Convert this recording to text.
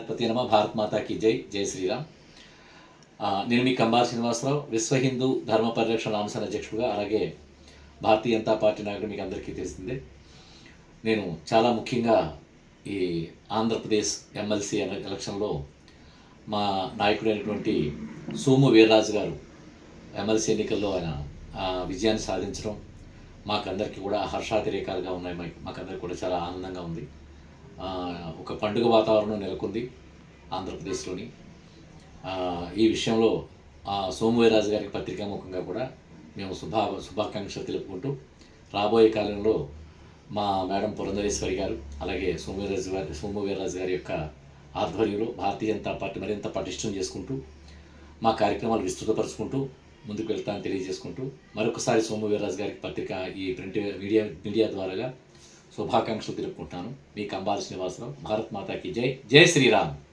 గణపతి నమ. భారత్ మాతాకి జై. జై శ్రీరామ్. నేను మీ కంబార్ శ్రీనివాసరావు విశ్వ హిందూ ధర్మ పరిరక్షణ అంశాల అధ్యక్షుడుగా అలాగే భారతీయ జనతా పార్టీ నాయకుడు మీకు అందరికీ తెలిసిందే. నేను చాలా ముఖ్యంగా ఈ ఆంధ్రప్రదేశ్ ఎమ్మెల్సీ ఎలక్షన్లో మా నాయకుడైనటువంటి సోము వీర్రాజు గారు ఎమ్మెల్సీ ఎన్నికల్లో ఆయన విజయాన్ని సాధించడం మాకందరికీ కూడా హర్షాతిరేకాలుగా ఉన్నాయి. మాకు మాకందరికీ కూడా చాలా ఆనందంగా ఉంది. ఒక పండుగ వాతావరణం నెలకొంది ఆంధ్రప్రదేశ్లోని. ఈ విషయంలో ఆ, సోమువీరాజు గారికి పత్రికాముఖంగా కూడా మేము శుభా శుభాకాంక్షలు తెలుపుకుంటూ రాబోయే కాలంలో మా మేడం పురంధరేశ్వరి గారు అలాగే సోమవీరాజు గారి సోమవీర్రాజు గారి యొక్క ఆధ్వర్యంలో భారతీయ జనతా పార్టీ మరింత పటిష్టం చేసుకుంటూ మా కార్యక్రమాలు విస్తృతపరుచుకుంటూ ముందుకు వెళ్తానని తెలియజేసుకుంటూ మరొకసారి సోమవీర్రాజు గారికి పత్రిక ఈ ప్రింట్ మీడియా మీడియా ద్వారాగా శుభాకాంక్షలు తెలుపుకుంటున్నాను మీ కంబాల శ్రీనివాసరావు భారత్ మాతాకి జై. జై శ్రీరామ్.